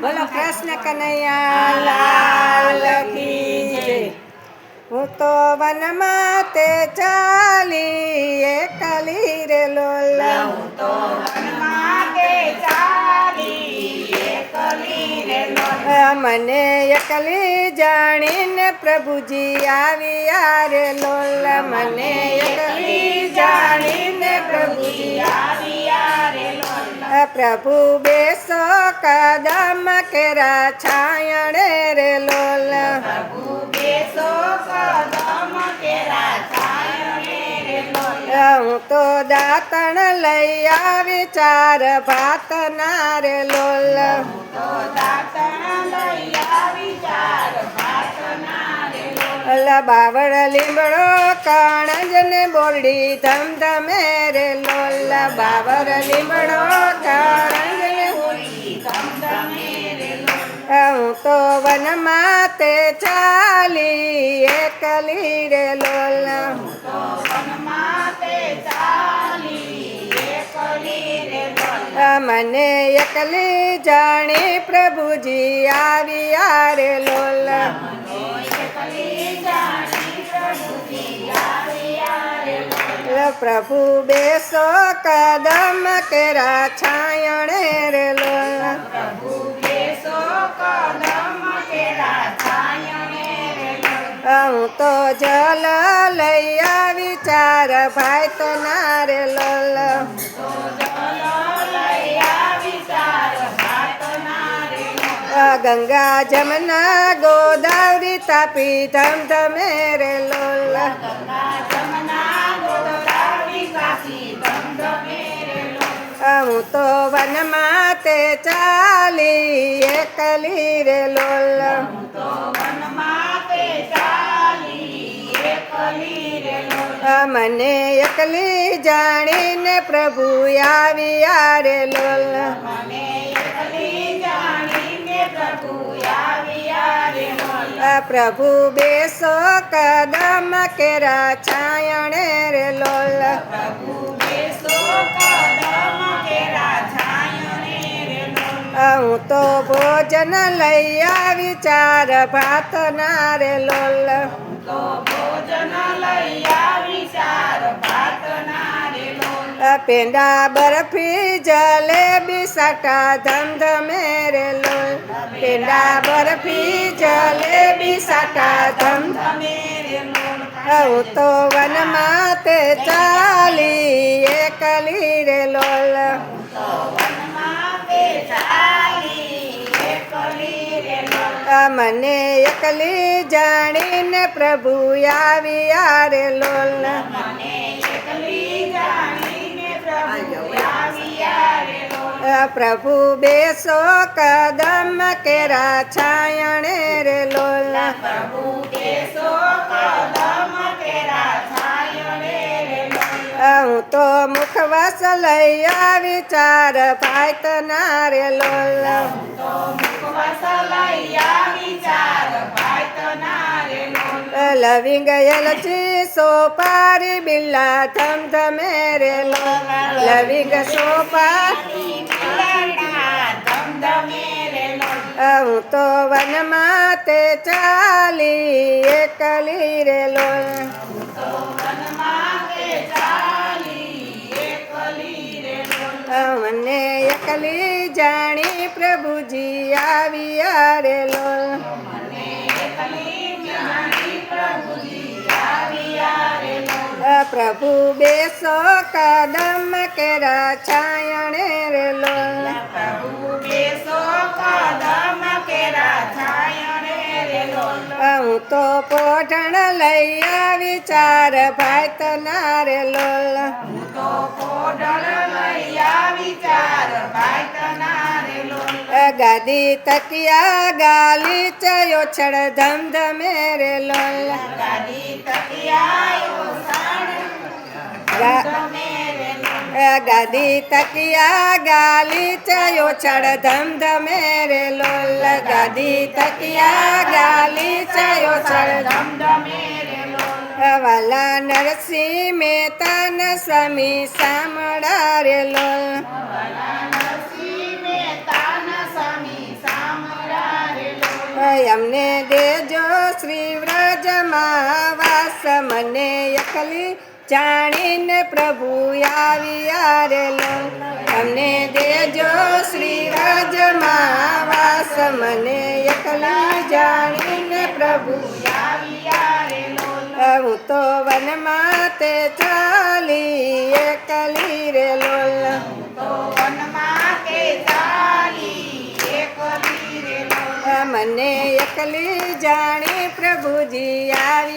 બોલો કૃષ્ણ કનૈયા લાલ કી જય. હું તો વનમાં તે ચાલી એકલી રે લોલ હું તો વનમાં તે ચાલી એકલી રે લોલ. મને એકલી જાણીને પ્રભુજી આવ્યા રે લોલ મને પ્રભુ બેસો કદમ કેરા છાયણે રે લોલ પ્રભુ બેસો કદમ કેરા છાયણે રે લોલ. હું તો દાતણ લઈ આવી ચાર ભાત ના રે લોલ તો દાતણ લઈ આવી ચાર. અલા બાવળ લીમડો કાણજને બોરડી ધમ ધમે રે લોલ બાવર લીમડો કાણ. હું તો વનમાં તે ચાલી એકલી રે લોલ મને એકલી જાણી પ્રભુજી આવી રે લોલ. પ્રભુ બેસો કદમ કેરા છાયણે રે લોલ હું તો જલ લઈ આવી ચાર ભાઈ તો ના રે લોલ ગંગા જમના ગોદાવરી તાપી ધમ ધમે રે લોલ. હું તો વનમાં તે ચાલી એકલી રે લોલ. મને એકલી જાણીને પ્રભુ આવી રે લોલ મને એકલી પ્રભુ બેસો કદમ કે છાયણે રે લોલ પ્રભુ બેસો કદમ કેરા છાયણે રે લોલ. હું તો ભોજન લઈ આવી ચાર ભાત ના રે લોલ તો ભોજન લઈ આવી ચાર ભાતના રે લોલ. પેંડા બરફી જલેબી સાટા ધમધમે રે લોલ પેંડા બરફી જલેબી સાટા ધમ તમે રે લોલ. તો વનમાં તે ચાલી એકલી રે લોલ. મને એકલી જાણીને પ્રભુ આવ્યા રે લોલ મને પ્રભુ બેસો કદમ કેરા છાયણે રે લોલા પ્રભુ બેસો કદમ કેરા છાયણે રે લોલા હું તો મુખવાસ લઈ આવી ચાર ભાત ના રે લોલ તો મુખવાસ લઈ આવી ચાર રે લોલ. લવિંગ એલચી સોપારી બિલ્લા થમ ધમે રે લવિંગ સોપારી. હું તો વનમાં તે ચાલી એકલી રે એકલી મને એકલી જાણી પ્રભુજી આવી રે મને એકલી પ્રભુ બેસો કદમ કે છાયણે રેલો પ્રભુ બેસો કદમ કે છાયણે રેલો હું તો પોઢણ લઈ વિચાર ભાઈ ભાત ના લોલ હું તો કોડળ લઈ વિચાર લોલ. ગાદી તકિયા ગાલી ચયો છડ ધમ ધમે રે લોલા. ગદી ધમે તકિયા ગાલી ચયો છડ ધમ ધમે રે લોલ. ગદી તકિયા ગાલી ચયો છડ ધમધમે રે લોલ. વાલા નરસિંહ મહેતા સ્વામી સામળા રે લોલ ભલા નરસિંહ મહેતાના સ્વામી સામ અમને દેજો શ્રી વ્રજમાં વાસ, મને એકલી જાણીને પ્રભુ આવી આરેલો. અમને દેજો શ્રી વ્રજમાં વાસ, મને એકલી જાણીને પ્રભુ હું તો વનમાં તે ચાલી એકલી રે લોલ મને એકલી જાણી પ્રભુજી આવ્યા